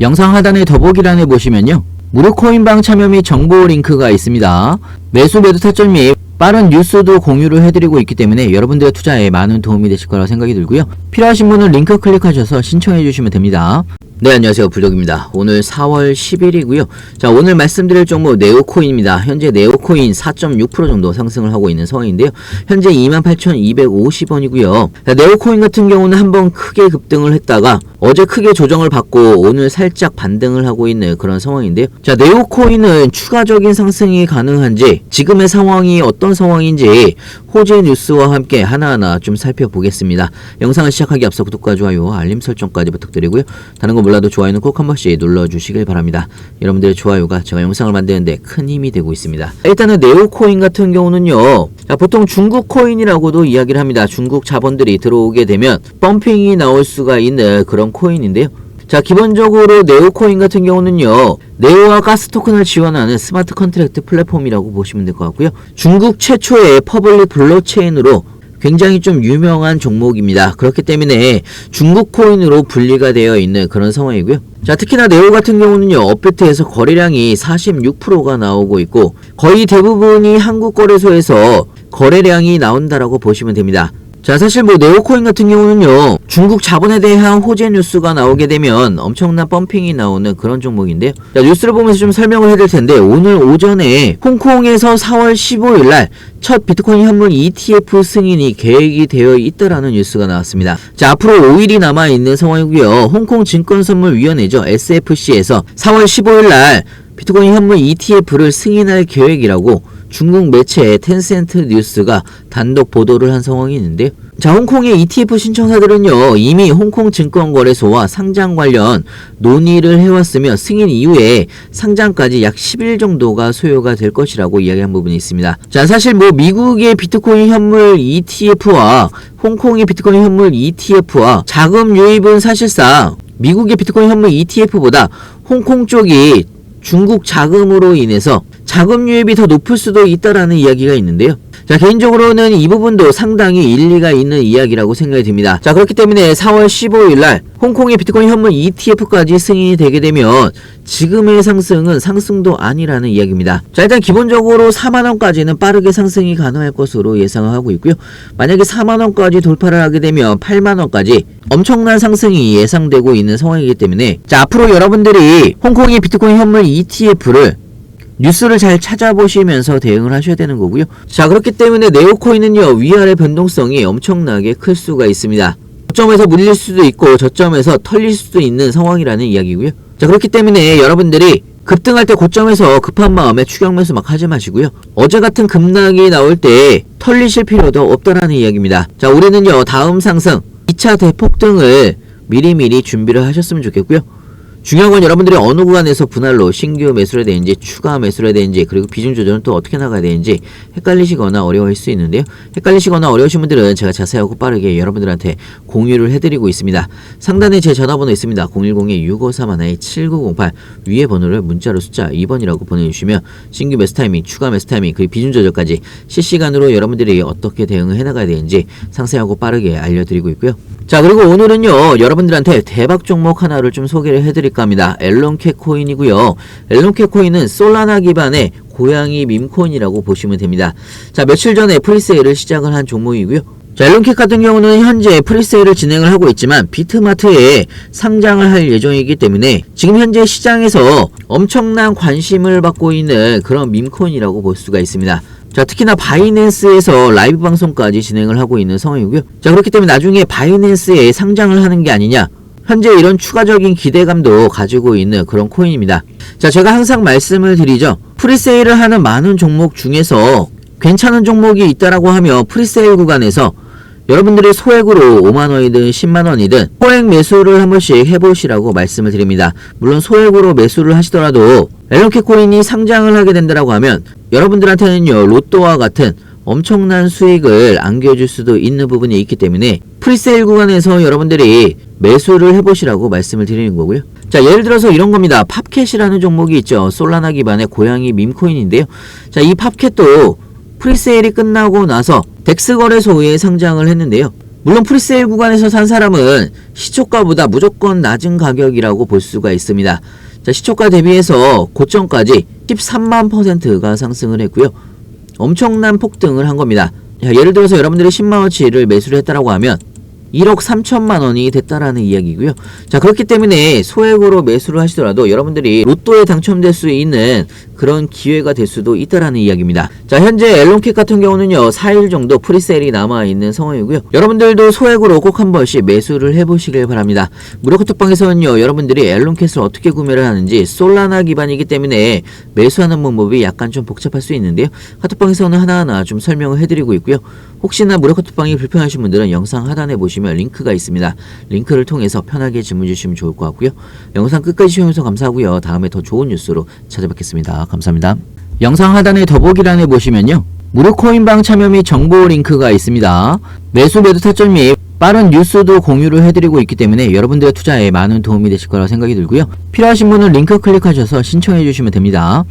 영상 하단의 더보기란에 보시면요. 무료 코인방 참여 및 정보 링크가 있습니다. 매수 매도 타점 및 빠른 뉴스도 공유를 해드리고 있기 때문에 여러분들의 투자에 많은 도움이 되실 거라 생각이 들고요. 필요하신 분은 링크 클릭하셔서 신청해 주시면 됩니다. 네, 안녕하세요. 불독입니다. 오늘 4월 10일이고요. 자, 오늘 말씀드릴 종목 네오코인입니다. 현재 네오코인 4.6% 정도 상승을 하고 있는 상황인데요. 현재 28,250원이고요. 네오코인 같은 경우는 한번 크게 급등을 했다가 어제 크게 조정을 받고 오늘 살짝 반등을 하고 있는 그런 상황인데요. 자, 네오코인은 추가적인 상승이 가능한지 지금의 상황이 어떤 상황인지 호재 뉴스와 함께 하나하나 좀 살펴보겠습니다. 영상을 시작하기 앞서 구독과 좋아요, 알림 설정까지 부탁드리고요. 다른 거 몰라도 좋아요는 꼭 한 번씩 눌러주시길 바랍니다. 여러분들의 좋아요가 제가 영상을 만드는데 큰 힘이 되고 있습니다. 일단은 네오코인 같은 경우는요. 자, 보통 중국 코인이라고도 이야기를 합니다. 중국 자본들이 들어오게 되면 펌핑이 나올 수가 있는 그런 코인인데요. 자, 기본적으로 네오코인 같은 경우는요, 네오와 가스 토큰을 지원하는 스마트 컨트랙트 플랫폼이라고 보시면 될 것 같고요. 중국 최초의 퍼블릭 블록체인으로 굉장히 좀 유명한 종목입니다. 그렇기 때문에 중국 코인으로 분리가 되어 있는 그런 상황이고요. 자, 특히나 네오 같은 경우는요, 업비트에서 거래량이 46%가 나오고 있고, 거의 대부분이 한국 거래소에서 거래량이 나온다라고 보시면 됩니다. 자, 사실 뭐 네오코인 같은 경우는요, 중국 자본에 대한 호재 뉴스가 나오게 되면 엄청난 펌핑이 나오는 그런 종목인데요. 자, 뉴스를 보면서 좀 설명을 해드릴 텐데, 오늘 오전에 홍콩에서 4월 15일 날 첫 비트코인 현물 ETF 승인이 계획이 되어 있다라는 뉴스가 나왔습니다. 자, 앞으로 5일이 남아 있는 상황이고요. 홍콩 증권선물위원회죠. SFC에서 4월 15일 날 비트코인 현물 ETF를 승인할 계획이라고 중국 매체 텐센트 뉴스가 단독 보도를 한 상황이 있는데요. 자, 홍콩의 ETF 신청사들은요, 이미 홍콩 증권거래소와 상장 관련 논의를 해왔으며 승인 이후에 상장까지 약 10일 정도가 소요가 될 것이라고 이야기한 부분이 있습니다. 자, 사실 뭐 미국의 비트코인 현물 ETF와 홍콩의 비트코인 현물 ETF와 자금 유입은 사실상 미국의 비트코인 현물 ETF보다 홍콩 쪽이 중국 자금으로 인해서 자금 유입이 더 높을 수도 있다라는 이야기가 있는데요. 자, 개인적으로는 이 부분도 상당히 일리가 있는 이야기라고 생각이 듭니다. 자, 그렇기 때문에 4월 15일 날 홍콩의 비트코인 현물 ETF까지 승인이 되게 되면 지금의 상승은 상승도 아니라는 이야기입니다. 자, 일단 기본적으로 4만원까지는 빠르게 상승이 가능할 것으로 예상을 하고 있고요. 만약에 4만원까지 돌파를 하게 되면 8만원까지 엄청난 상승이 예상되고 있는 상황이기 때문에 자, 앞으로 여러분들이 홍콩의 비트코인 현물 ETF를 뉴스를 잘 찾아보시면서 대응을 하셔야 되는 거고요. 자, 그렇기 때문에 네오코인은요, 위아래 변동성이 엄청나게 클 수가 있습니다. 저점에서 물릴 수도 있고, 저점에서 털릴 수도 있는 상황이라는 이야기고요. 자, 그렇기 때문에 여러분들이 급등할 때 고점에서 급한 마음에 추격 매수 막 하지 마시고요. 어제 같은 급락이 나올 때 털리실 필요도 없다라는 이야기입니다. 자, 우리는요, 다음 상승, 2차 대폭등을 미리미리 준비를 하셨으면 좋겠고요. 중요한 건 여러분들이 어느 구간에서 분할로 신규 매수를 해야 되는지 추가 매수를 해야 되는지 그리고 비중 조절은 또 어떻게 나가야 되는지 헷갈리시거나 어려워할 수 있는데요. 헷갈리시거나 어려우신 분들은 제가 자세하고 빠르게 여러분들한테 공유를 해드리고 있습니다. 상단에 제 전화번호 있습니다. 010-6531-7908 위에 번호를 문자로 숫자 2번이라고 보내주시면 신규 매수 타이밍, 추가 매수 타이밍, 그리고 비중 조절까지 실시간으로 여러분들이 어떻게 대응을 해나가야 되는지 상세하고 빠르게 알려드리고 있고요. 자 그리고 오늘은요 여러분들한테 대박 종목 하나를 좀 소개를 해드릴까 합니다. 앨런캐 코인이고요. 앨런캐 코인은 솔라나 기반의 고양이 밈코인이라고 보시면 됩니다. 자 며칠 전에 프리세일을 시작을 한 종목이고요. 자, 앨런캐 같은 경우는 현재 프리세일을 진행을 하고 있지만 비트마트에 상장을 할 예정이기 때문에 지금 현재 시장에서 엄청난 관심을 받고 있는 그런 밈코인이라고 볼 수가 있습니다. 자, 특히나 바이낸스에서 라이브 방송까지 진행을 하고 있는 상황이고요. 자, 그렇기 때문에 나중에 바이낸스에 상장을 하는 게 아니냐. 현재 이런 추가적인 기대감도 가지고 있는 그런 코인입니다. 자, 제가 항상 말씀을 드리죠. 프리세일을 하는 많은 종목 중에서 괜찮은 종목이 있다라고 하면 프리세일 구간에서 여러분들이 소액으로 5만원이든 10만원이든 소액 매수를 한 번씩 해보시라고 말씀을 드립니다. 물론 소액으로 매수를 하시더라도 앨런캐 코인이 상장을 하게 된다라고 하면 여러분들한테는요 로또와 같은 엄청난 수익을 안겨줄 수도 있는 부분이 있기 때문에 프리세일 구간에서 여러분들이 매수를 해보시라고 말씀을 드리는 거고요. 자 예를 들어서 이런 겁니다. 팝캣이라는 종목이 있죠. 솔라나 기반의 고양이 밈코인인데요. 자이 팝캣도 프리세일이 끝나고 나서 덱스 거래소에 상장을 했는데요. 물론 프리세일 구간에서 산 사람은 시초가보다 무조건 낮은 가격이라고 볼 수가 있습니다. 자, 시초가 대비해서 고점까지 13만 퍼센트가 상승을 했고요. 엄청난 폭등을 한 겁니다. 자, 예를 들어서 여러분들이 10만원치를 매수를 했다라고 하면 1억 3천만 원이 됐다라는 이야기고요. 자, 그렇기 때문에 소액으로 매수를 하시더라도 여러분들이 로또에 당첨될 수 있는 그런 기회가 될 수도 있다라는 이야기입니다. 자, 현재 엘론킥 같은 경우는요, 4일 정도 프리세일이 남아있는 상황이고요. 여러분들도 소액으로 꼭 한 번씩 매수를 해보시길 바랍니다. 무료카톡방에서는요, 여러분들이 엘론캣을 어떻게 구매를 하는지 솔라나 기반이기 때문에 매수하는 방법이 약간 좀 복잡할 수 있는데요. 카톡방에서는 하나하나 좀 설명을 해드리고 있고요. 혹시나 무료 카톡방이 불편하신 분들은 영상 하단에 보시면 링크가 있습니다. 링크를 통해서 편하게 질문 주시면 좋을 것 같고요. 영상 끝까지 시청해주셔서 감사하고요. 다음에 더 좋은 뉴스로 찾아뵙겠습니다. 감사합니다. 영상 하단의 더보기란에 보시면요. 무료 코인방 참여 및 정보 링크가 있습니다. 매수 매도 타점 및 빠른 뉴스도 공유를 해드리고 있기 때문에 여러분들의 투자에 많은 도움이 되실 거라 생각이 들고요. 필요하신 분은 링크 클릭하셔서 신청해 주시면 됩니다.